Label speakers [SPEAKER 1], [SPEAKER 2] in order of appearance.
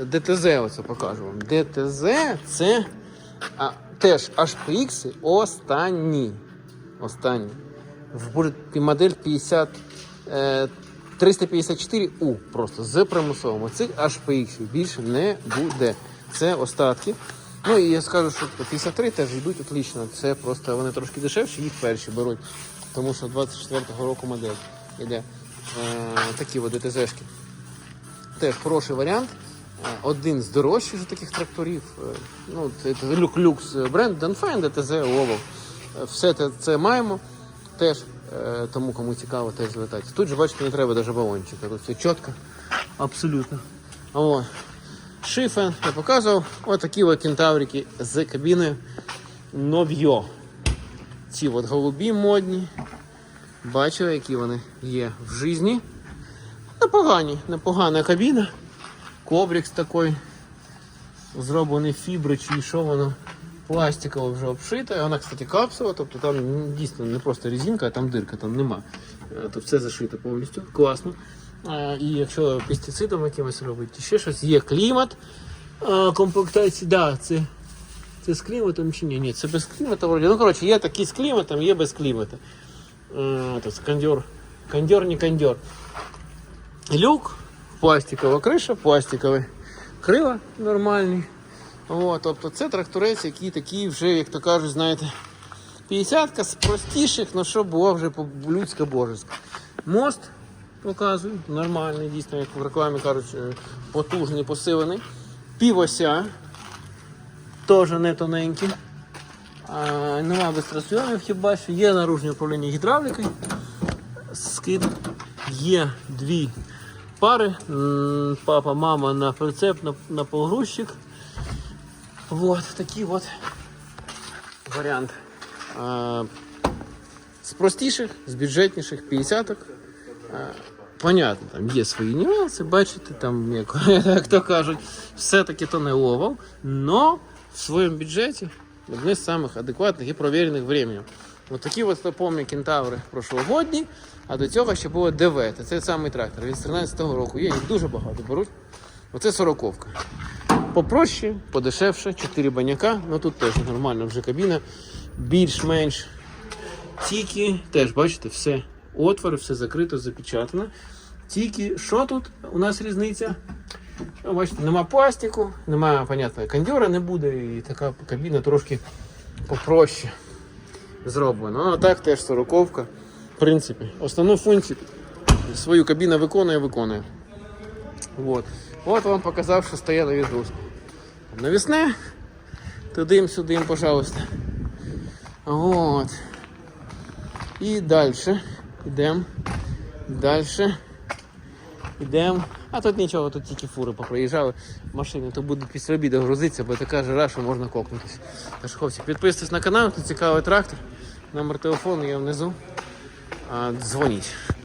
[SPEAKER 1] ДТЗ оце покажу вам. ДТЗ це а, теж HPX останні. Останні. В модель 50, е, 354U просто з примусовим. Цих HPX більше не буде. Це остатки. Ну і я скажу, що 53 теж йдуть отлично. Це просто вони трошки дешевші, їх перші беруть. Тому що 24-го року модель іде. Е, такі от ДТЗшки. Теж хороший варіант. Е, Один з дорожчих таких тракторів. Е, Ну, це, це люк, люкс бренд Danfine, ДТЗ, Овал. Е, Все це, це маємо. Теж е, тому, кому цікаво, теж злетати. Тут же, бачите, не треба навіть балончика. Тут все чітко. Абсолютно. О. Шифен я показував. Ось такі от кентаврики з кабіною нов'йо. Ці от голубі модні. Бачили, які вони є в житті. Непогані, непогана кабіна. Коврикс такий. Зроблений фібри чи що воно. Пластиково вже обшите. Вона, кстати, капсула, тобто там м, дійсно не просто резинка, а там дирка, там нема. Е, Тобто все зашито повністю. Класно. Е, І якщо пестицидом якимось робити, ще щось, є клімат е, комплектації. Да, це, це з кліматом чи ні? Ні, це без клімата вроді. Ну, коротше, є такі з кліматом, є без клімата. Е, Тобто кондьор, кондьор, не кондьор. Люк, Пластикова криша, пластикові крила нормальні. О, тобто це тракторець, який такий вже, як то кажуть, знаєте, 50-ка з простіших, ну що було вже по-людська божеська. Мост показую, нормальний, дійсно, як в рекламі кажуть, е, потужний, посилений. Півося, теж не тоненький. Нема безтрасйомів, хіба що є наружне управління гідравлікою. Скид є дві пари. Папа, мама на прицеп, на, на погрузчик. Вот такий от варіант. А, з простіших, з бюджетніших 50-ок. А, Понятно, там є свої нюанси, бачите, там, як, як то кажуть, все-таки то не овал, но в своєму бюджеті одне з самих адекватних і провірених временем. Ось такі от помні кентаври прошлогодні, а до цього ще було ДВ. Це самий трактор. Він з 13-го року. Є, їх дуже багато беруть. Оце сороковка. Попроще, подешевше, 4 баняка, ну тут теж нормально вже кабіна, більш-менш тільки, теж бачите, все отвори, все закрито, запечатано. Тільки що тут у нас різниця? Ну, бачите, нема пластику, немає, понятно, кондьора не буде, і така кабіна трошки попроще зроблена. Ну, а так теж сороковка. В принципі, основну функцію свою кабіна виконує, виконує. От. От вам показав, що стає на відгрузку. Навісне, тудим-сюдим, пожалуйста. От. І далі. Йдемо. Далі. Йдемо. А тут нічого, тут тільки фури попроїжджали. Машини то будуть після обіду грузитися, бо така жара, що можна кокнутися. Тож, хлопці, підписуйтесь на канал, тут цікавий трактор. Номер телефону є внизу. А, дзвоніть.